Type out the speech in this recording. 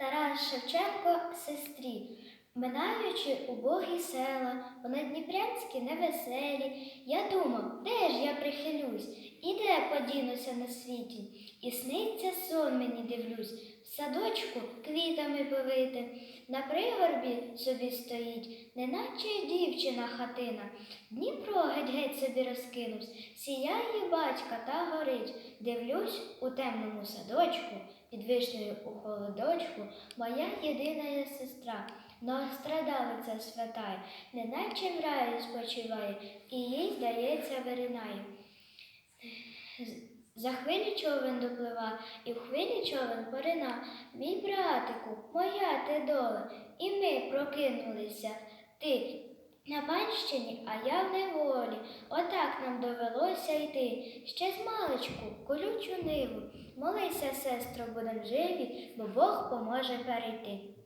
Тарас Шевченко сестрі. Минаючи убогі села, вони дніпрянські невеселі. Я думав, де ж я де подінуся на світі. І сниться сон мені дивлюсь, в садочку квітами повите, на пригорбі собі стоїть, неначе дівчина хатина. Дніпро геть геть собі розкинувсь, сіяє батька та горить. Дивлюсь у темному садочку, під вишнею у холодочку, моя єдина сестра. Многострадалиця святая, неначе в раю спочиває, і їй, здається, виринає. За хвилі човен доплива, і в хвилі човен порина. Мій братику, моя ти доля, і ми прокинулися. Ти на панщині, а я в неволі. Отак нам довелося йти. Ще з маличку, колючу ниву. Молися, сестро, будем живі, бо Бог поможе перейти.